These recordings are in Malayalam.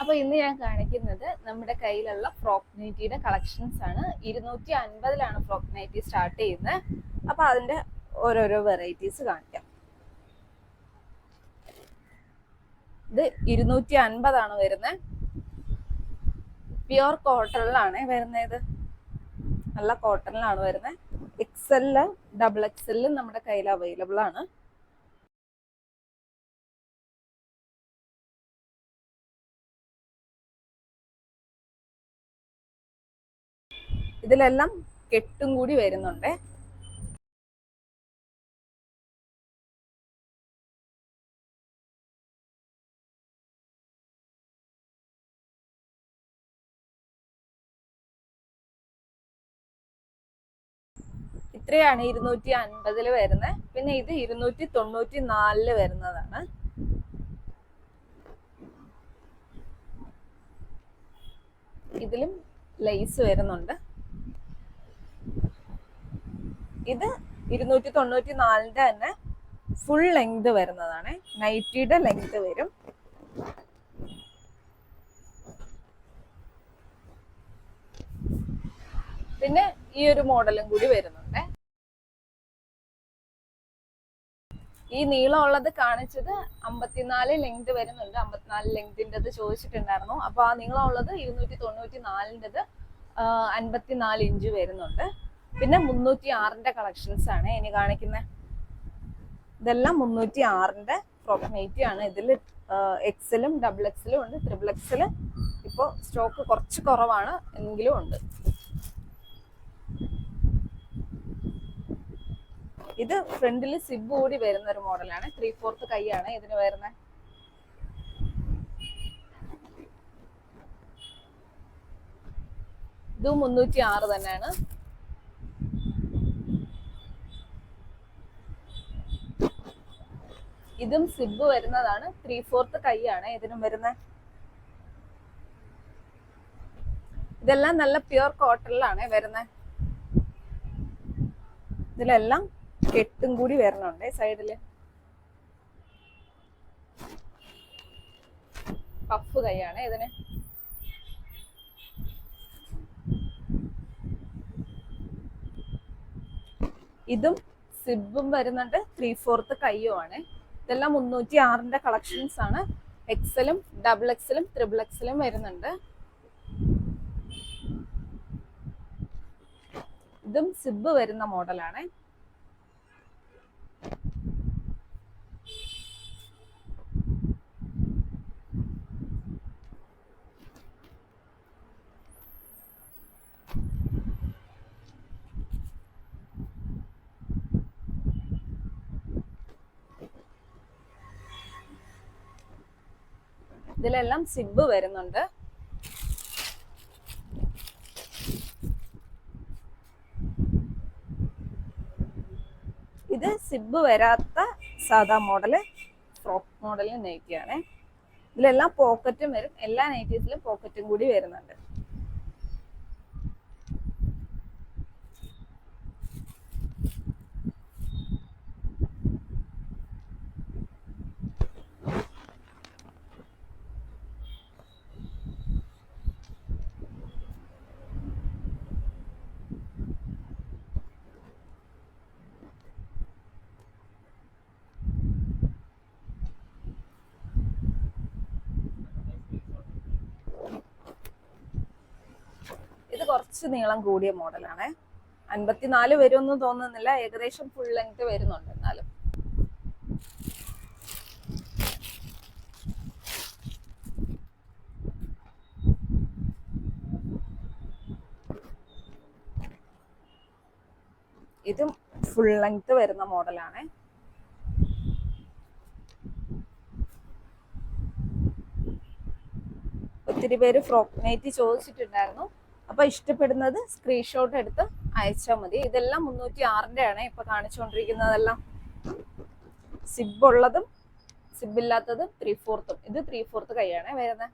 അപ്പൊ ഇന്ന് ഞാൻ കാണിക്കുന്നത് നമ്മുടെ കയ്യിലുള്ള ഫ്രോക്ക് നൈറ്റിയുടെ കളക്ഷൻസ് ആണ്. ഇരുന്നൂറ്റി അൻപതിലാണ് ഫ്രോക്ക് നൈറ്റി സ്റ്റാർട്ട് ചെയ്യുന്നത്. അപ്പൊ അതിന്റെ ഓരോരോ വെറൈറ്റീസ് കാണിക്കാം. ഇത് ഇരുന്നൂറ്റി അൻപതാണ് വരുന്നത് പ്യുവർ കോട്ടണിലാണ് വരുന്നത്. നല്ല കോട്ടണിലാണ് വരുന്നത്. എക്സെൽ ഡബിൾ എക്സെല്ലും നമ്മുടെ കയ്യിൽ അവൈലബിൾ ആണ്. ഇതിലെല്ലാം കെട്ടും കൂടി വരുന്നുണ്ട്. ഇത്രയാണ് ഇരുന്നൂറ്റി അൻപതിൽ വരുന്നത് പിന്നെ ഇത് ഇരുന്നൂറ്റി തൊണ്ണൂറ്റി നാലിൽ വരുന്നതാണ്. ഇതിലും ലൈസ് വരുന്നുണ്ട്. ഇത് ഇരുന്നൂറ്റി തൊണ്ണൂറ്റി നാലിന്റെ തന്നെ ഫുൾ ലെങ്ത് വരുന്നതാണ്. നൈറ്റിയുടെ ലെങ്ത് വരും. പിന്നെ ഈ ഒരു മോഡലും കൂടി വരുന്നുണ്ട്. ഈ നീളമുള്ളത് കാണിച്ചത് അമ്പത്തിനാല് ലെങ്ത് വരുന്നുണ്ട്. അമ്പത്തിനാല് ലെങ്തിന്റെത് ചോദിച്ചിട്ടുണ്ടായിരുന്നു. അപ്പൊ ആ നീളമുള്ളത് ഇരുന്നൂറ്റി തൊണ്ണൂറ്റി നാലിന്റെത് അൻപത്തിനാല് ഇഞ്ച് വരുന്നുണ്ട്. പിന്നെ മുന്നൂറ്റി ആറിന്റെ കളക്ഷൻസ് ആണ് ഇനി കാണിക്കുന്നത് ഇതെല്ലാം മുന്നൂറ്റി ആറിന്റെ ഫ്രോക്ക് ആണ്. ഇതിൽ എക്സലും ഡബിൾ എക്സലും ഉണ്ട് ത്രിബിൾ എക്സൽ ഇപ്പോൾ സ്റ്റോക്ക് കുറച്ച് കുറവാണ് എങ്കിലും ഉണ്ട്. ഇത് ഫ്രണ്ടിൽ സിബ് കൂടി വരുന്ന ഒരു മോഡലാണ്. ത്രീ ഫോർത്ത് കൈയാണ് ഇതിന് വരുന്നത് ഇത് മുന്നൂറ്റി ആറ് തന്നെയാണ്. ഇതും സിബ് വരുന്നതാണ്. ത്രീ ഫോർത്ത് കൈയാണ് ഇതിനും വരുന്നത്. ഇതെല്ലാം നല്ല പ്യുർ കോട്ടണിലാണ് വരുന്നത്. ഇതിലെല്ലാം കെട്ടും കൂടി വരണുണ്ട് സൈഡിൽ. പഫ് കൈയാണ് ഇതിന്. ഇതും സിബും വരുന്നുണ്ട്. ത്രീ ഫോർത്ത് കയ്യുമാണ് ഇതെല്ലാം മുന്നൂറ്റി ആറിന്റെ കളക്ഷൻസ് ആണ് എക്സലും ഡബിൾ എക്സലും ത്രിബിൾ എക്സലും വരുന്നുണ്ട്. ഇതും സിബ് വരുന്ന മോഡലാണ് ഇതിലെല്ലാം സിബ് വരുന്നുണ്ട്. ഇത് സിബ് വരാത്ത സാധാ മോഡൽ ഫ്രോക്ക് മോഡലിന് നെയ്റ്റിയാണ്. ഇതിലെല്ലാം പോക്കറ്റും വരും. എല്ലാ നെയ്റ്റീസിലും പോക്കറ്റും കൂടി വരുന്നുണ്ട് ഇത് കുറച്ച് നീളം കൂടിയ മോഡലാണ്. അൻപത്തിനാല് വരുമെന്ന് തോന്നുന്നില്ല. ഏകദേശം ഫുൾ ലെങ്ത് വരുന്നുണ്ട് എന്നാലും. ഇതും ഫുൾ ലെങ്ത് വരുന്ന മോഡലാണ്. ഒത്തിരി പേര് ഫ്രോക്ക് നൈറ്റ് ചോദിച്ചിട്ടുണ്ടായിരുന്നു. അപ്പൊ ഇഷ്ടപ്പെടുന്നത് സ്ക്രീൻഷോട്ട് എടുത്ത് അയച്ചാൽ മതി. ഇതെല്ലാം മുന്നൂറ്റി ആറിന്റെ ആണ് ഇപ്പൊ കാണിച്ചുകൊണ്ടിരിക്കുന്നതെല്ലാം. സിബ് ഉള്ളതും സിബ് ഇല്ലാത്തതും ത്രീ ഫോർത്തും ഇത് ത്രീ ഫോർത്ത് കൈയാണ് വരുന്നത്.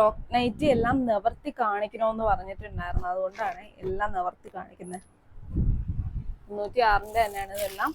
ഫ്രോക്ക് എല്ലാം നിവർത്തി കാണിക്കണമെന്ന് പറഞ്ഞിട്ടുണ്ടായിരുന്നു. അതുകൊണ്ടാണ് എല്ലാം നിവർത്തി കാണിക്കുന്നത്. മുന്നൂറ്റി ആറിന്റെ തന്നെയാണ് ഇതെല്ലാം.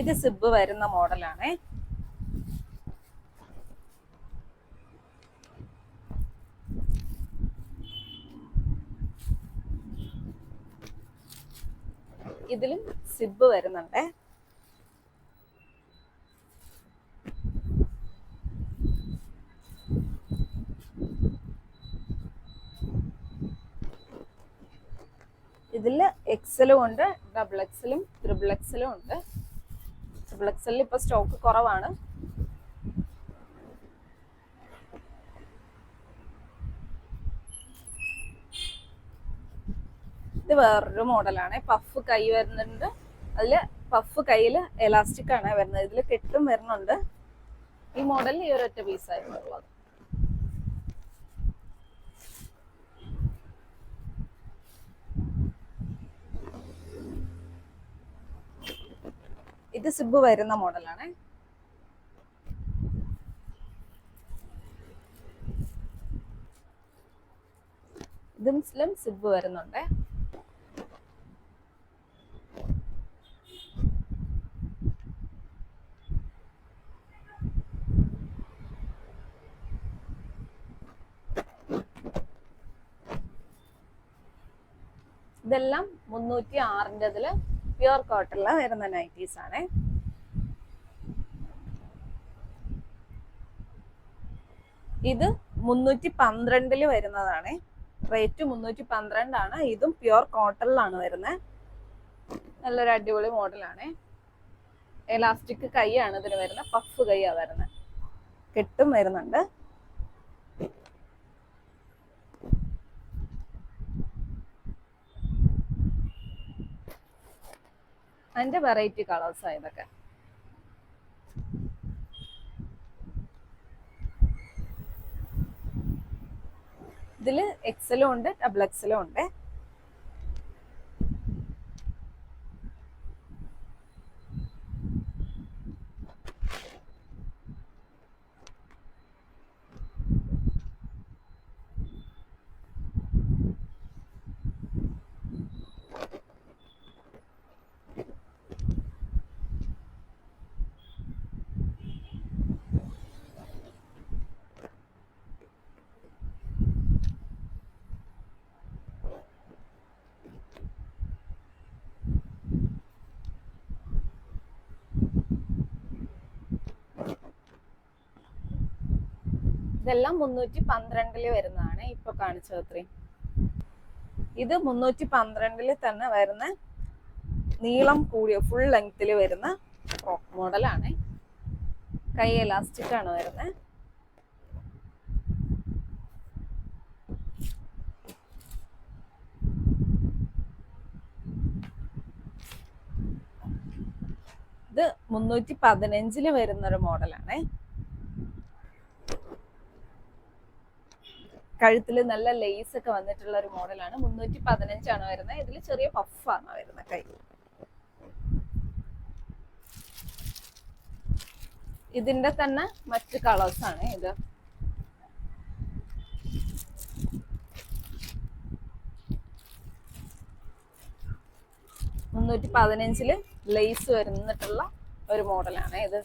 ഇത് സിബ് വരുന്ന മോഡലാണേ. ഇതിലും സിബ് വരുന്നുണ്ടേ. ഇതിൽ എക്സലും ഉണ്ട് ഡബിൾ എക്സലും ത്രിബിൾ എക്സലും ഉണ്ട്. ട്രിപ്പിൾ എക്സലിൽ ഇപ്പൊ സ്റ്റോക്ക് കുറവാണ്. ഇത് വേറൊരു മോഡലാണ്. പഫ് കൈ വരുന്നുണ്ട്. അതിൽ പഫ് കയ്യിൽ എലാസ്റ്റിക് ആണ് വരുന്നത്. ഇതിൽ കെട്ടും വരുന്നുണ്ട്. ഈ മോഡലിൽ ഈ ഒരൊറ്റ പീസായിരുന്നു ഉള്ളത്. ഇത് സിബ് വരുന്ന മോഡലാണ്. ഇതും സ്ലിം സിബ് വരുന്നുണ്ട്. ഇതെല്ലാം മുന്നൂറ്റി ആറിന്റെതിൽ പ്യുവർ കോട്ടണിൽ വരുന്ന നൈറ്റീസ് ആണ്. ഇത് മുന്നൂറ്റി പന്ത്രണ്ടിൽ വരുന്നതാണ്. റേറ്റ് മുന്നൂറ്റി പന്ത്രണ്ടാണ് ഇതും പ്യുവർ കോട്ടണിലാണ് വരുന്നത് നല്ലൊരു അടിപൊളി മോഡലാണ്. എലാസ്റ്റിക് കൈയാണ് ഇതിന് വരുന്നത്. പഫ് കൈയാ വരുന്നത്. കെട്ടും വരുന്നുണ്ട്. അതിന്റെ വെറൈറ്റി കളേഴ്സ് ഇതൊക്കെ. ഇതിൽ എക്സലും ഉണ്ട് ഡബിൾ എക്സലും ഉണ്ട്. ഇതെല്ലാം മുന്നൂറ്റി പന്ത്രണ്ടിൽ വരുന്നതാണ് ഇപ്പൊ കാണിച്ചത് അത്രയും. ഇത് മുന്നൂറ്റി പന്ത്രണ്ടിൽ തന്നെ വരുന്ന നീളം കൂടിയ ഫുൾ ലെങ്ത്തിൽ വരുന്ന ഫ്രോക്ക് മോഡലാണ് കൈ എലാസ്റ്റിക് ആണ് വരുന്നത്. ഇത് മുന്നൂറ്റി പതിനഞ്ചിൽ വരുന്ന ഒരു മോഡലാണ് കഴുത്തിൽ നല്ല ലേസ് ഒക്കെ വന്നിട്ടുള്ള ഒരു മോഡലാണ്. മുന്നൂറ്റി പതിനഞ്ചാണ് വരുന്നത്. ഇതിൽ ചെറിയ പഫാണ് വരുന്നത് കൈ. ഇതിന്റെ തന്നെ മറ്റ് കളേഴ്സ് ആണ് ഇത്. മുന്നൂറ്റി പതിനഞ്ചിൽ ലേസ് വരുന്നിട്ടുള്ള ഒരു മോഡലാണ് ഇത്.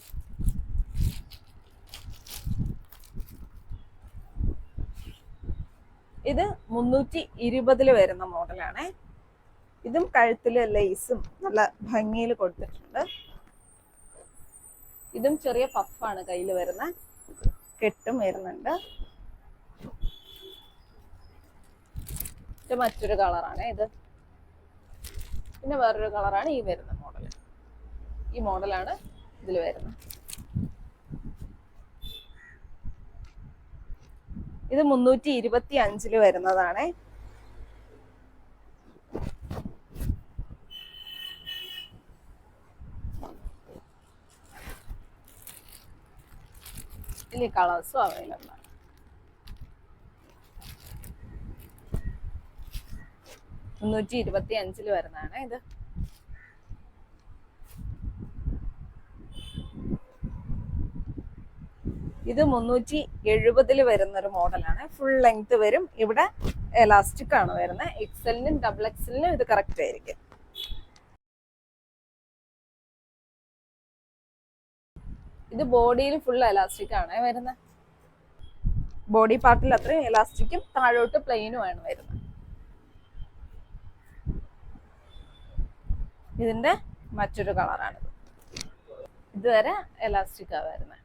ഇത് മുന്നൂറ്റി ഇരുപതിൽ വരുന്ന മോഡലാണ്. ഇതും കഴുത്തിൽ ലേസും നല്ല ഭംഗിയിൽ കൊടുത്തിട്ടുണ്ട്. ഇതും ചെറിയ പഫാണ് കയ്യിൽ വരുന്ന. കെട്ടും വരുന്നുണ്ട്. ഇത് മറ്റൊരു കളറാണ് ഇത്. പിന്നെ വേറൊരു കളറാണ് ഈ വരുന്ന മോഡൽ ഈ മോഡലാണ് ഇതിൽ വരുന്നത് ഇത് മുന്നൂറ്റി ഇരുപത്തി അഞ്ചിൽ വരുന്നതാണ്. ഇതിൽ കളേഴ്സും അവൈലബിൾ ആണ്. മുന്നൂറ്റി ഇരുപത്തി അഞ്ചിൽ വരുന്നതാണ് ഇത്. ഇത് മുന്നൂറ്റി എഴുപതിൽ വരുന്ന ഒരു മോഡലാണ്. ഫുൾ ലെങ്ത് വരും. ഇവിടെ എലാസ്റ്റിക് ആണ് വരുന്നത്. എക്സലിനും ഡബിൾ എക്സലിനും ഇത് കറക്റ്റ് ആയിരിക്കും. ഇത് ബോഡിയിൽ ഫുൾ എലാസ്റ്റിക് ആണ് വരുന്നത്. ബോഡി പാർട്ടിൽ അത്രയും എലാസ്റ്റിക്കും താഴോട്ട് പ്ലെയിനും ആണ് വരുന്നത്. ഇതിന്റെ മറ്റൊരു കളറാണിത് ഇതുവരെ എലാസ്റ്റിക്കാണ് വരുന്നത്.